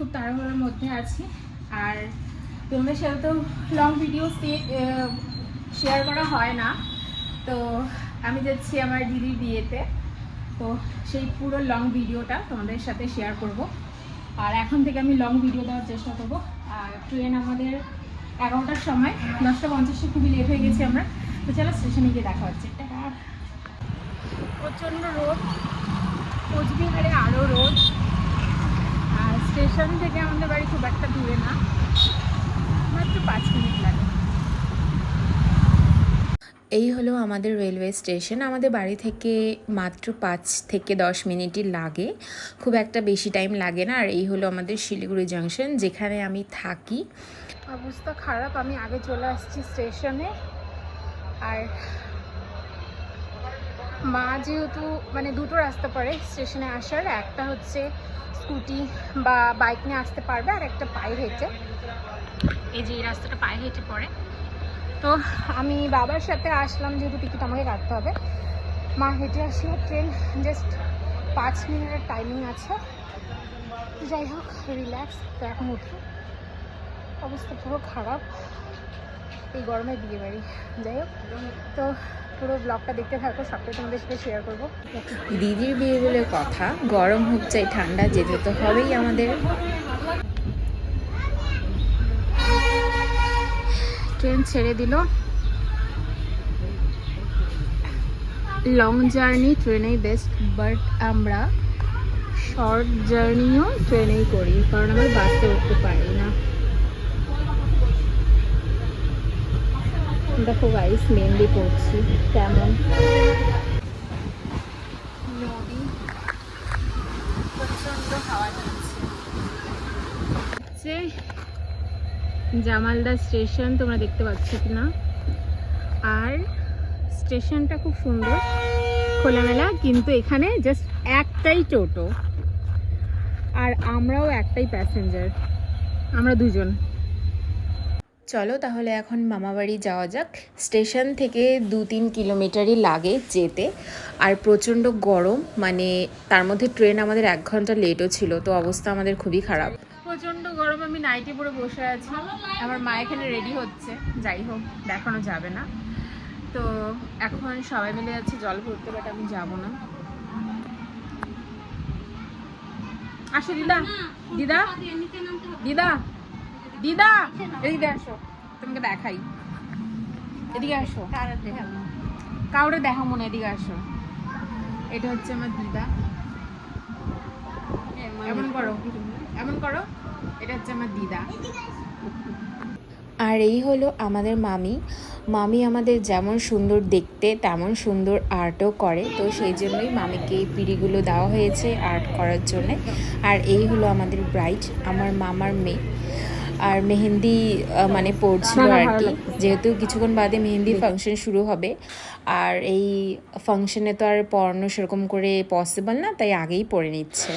খুব তাড়াহুড়োর মধ্যে আছি। আর তোমাদের সাথে তো লং ভিডিও শেয়ার করা হয় না। তো আমি যাচ্ছি আমার দিদির বিয়েতে। তো সেই পুরো লং ভিডিওটা তোমাদের সাথে শেয়ার করব। আর এখন থেকে আমি লং ভিডিও দেওয়ার চেষ্টা করব। আর ট্রেন আমাদের এগারোটার সময়, দশটা পঞ্চাশে খুবই লেট হয়ে গেছি আমরা। তো চলো স্টেশনে গিয়ে দেখা হচ্ছে। প্রচণ্ড রোদ। কোচবিহারে আরও রোদ। স্টেশন থেকে আমাদের বাড়ি খুব একটা দূরে না। মাত্র পাঁচ মিনিট লাগে। এই হলো আমাদের রেলওয়ে স্টেশন আমাদের বাড়ি থেকে মাত্র পাঁচ থেকে দশ মিনিটই লাগে। খুব একটা বেশি টাইম লাগে না। আর এই হলো আমাদের শিলিগুড়ি জাংশন যেখানে আমি থাকি। অবস্থা খারাপ। আমি আগে চলে আসছি স্টেশনে আর মা যেহেতু মানে দুটো রাস্তা পড়ে স্টেশনে আসার। একটা হচ্ছে স্কুটি বা বাইক নিয়ে আসতে পারবে আর একটা পায়ে হেঁটে। এই যে এই রাস্তাটা পায়ে হেঁটে পড়ে। তো আমি বাবার সাথে আসলাম যেহেতু টিকিট আমাকে কাটতে হবে। মা হেঁটে আসলো, ট্রেন জাস্ট পাঁচ মিনিটের টাইমিং আছে। যাই হোক রিল্যাক্স তো এখন উঠি। অবস্থা পুরো খারাপ। এই গরমে বিয়ে বাড়ি। যাই হোক, তো পুরো ব্লগটা দেখতে থাকো, সবটাই তোমাদের সাথে শেয়ার করব। দিদির বিয়ে বলে কথা, গরম হোক চাই ঠান্ডা, যেতে তো হবেই আমাদের। ট্রেন ছেড়ে দিল। লং জার্নি ট্রেনেই বেস্ট বাট আমরা শর্ট জার্নিও ট্রেনেই করি, কারণ আমরা বাসে উঠতে পারি না। দেখো গাইস মেহেন্দি করছি, কেমন? জামালদা স্টেশন, তোমরা দেখতে পাচ্ছ কিনা? আর স্টেশনটা খুব সুন্দর, খোলামেলা, কিন্তু এখানে জাস্ট একটাই টোটো। আর আমরাও একটাই প্যাসেঞ্জার আমরা দুজন। চলো তাহলে এখন মামাবাড়ি যাওয়া যাক। স্টেশন থেকে দু তিন কিলোমিটারই লাগে যেতে। আর প্রচণ্ড গরম মানে তার মধ্যে ট্রেন আমাদের এক ঘণ্টা লেটও ছিল, তো অবস্থা আমাদের খুবই খারাপ। প্রচণ্ড গরম, আমি নাইটি পরে বসে আছি। আমার মা এখানে রেডি হচ্ছে, যাই হোক, দেখানো যাবে না। তো এখন সবাই মিলে যাচ্ছে জল ভরতে বাট আমি যাব না। আসো দিদা দিদা দিদা। দিদা, এদিকে আসো। তোমাকে দেখাই। এদিকে আসো। কাউরে দেখা মনে এদিকে আসো। এটা হচ্ছে আমার দিদা। এমন করো এমন করো। এটা হচ্ছে আমার দিদা। আর এই হলো আমাদের মামি। মামি আমাদের যেমন সুন্দর দেখতে, তেমন সুন্দর আর্টও করে। তো সেই জন্যই মামিকে এই পিড়িগুলো দেওয়া হয়েছে আর্ট করার জন্যে। আর এই হলো আমাদের ব্রাইড আমার মামার মেয়ে। আর মেহেন্দি মানে পড়ছিল আর কি। যেহেতু কিছুক্ষণ বাদে মেহেন্দি ফাংশন শুরু হবে। আর এই ফাংশনে তো আর পড়ানো সেরকম করে পসিবল না তাই আগেই পড়ে নিচ্ছে।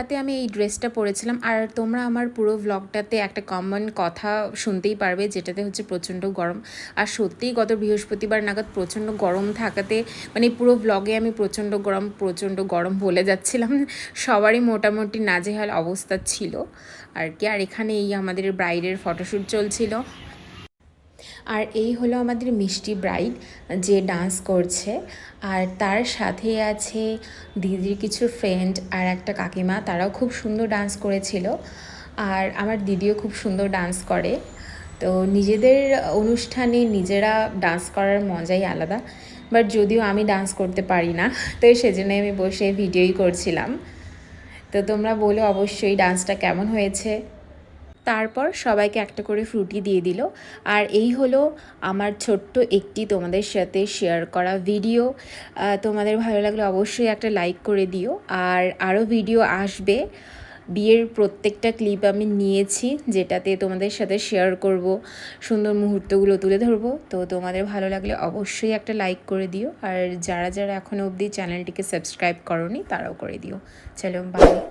রাতে আমি এই ড্রেসটা পরেছিলাম। আর তোমরা আমার পুরো ভ্লগটাতে একটা কমন কথা শুনতেই পারবে, যেটাতে হচ্ছে প্রচণ্ড গরম। আর সত্যিই গত বৃহস্পতিবার নাগাদ প্রচণ্ড গরম থাকাতে মানে পুরো ব্লগে আমি প্রচণ্ড গরম প্রচণ্ড গরম বলে যাচ্ছিলাম। সবারই মোটামুটি নাজেহাল অবস্থা ছিল। আর কি, আর এখানে এই আমাদের ব্রাইডের ফটোশ্যুট চলছিল। আর এই হলো আমাদের মিষ্টি ব্রাইড যে ডান্স করছে। আর তার সাথে আছে দিদির কিছু ফ্রেন্ড আর একটা কাকিমা, তারাও খুব সুন্দর ডান্স করেছিল। আর আমার দিদিও খুব সুন্দর ডান্স করে। তো নিজেদের অনুষ্ঠানে নিজেরা ডান্স করার মজাই আলাদা। বাট যদিও আমি ডান্স করতে পারি না, তো সেজন্য আমি বসে ভিডিওই করছিলাম। তো তোমরা বলো অবশ্যই ডান্সটা কেমন হয়েছে? তারপর সবাইকে একটা করে ফ্রুটি দিয়ে দিল। আর এই হলো আমার ছোট্ট একটি তোমাদের সাথে শেয়ার করা ভিডিও তোমাদের ভালো লাগলে অবশ্যই একটা লাইক করে দিও। আর আরও ভিডিও আসবে। বিয়ের প্রত্যেকটা ক্লিপ আমি নিয়েছি, যেটাতে তোমাদের সাথে শেয়ার করব। সুন্দর মুহূর্তগুলো তুলে ধরবো। তো তোমাদের ভালো লাগলে অবশ্যই একটা লাইক করে দিও। আর যারা যারা এখনও অবধি চ্যানেলটিকে সাবস্ক্রাইব করনি, তারাও করে দিও। চলো বাই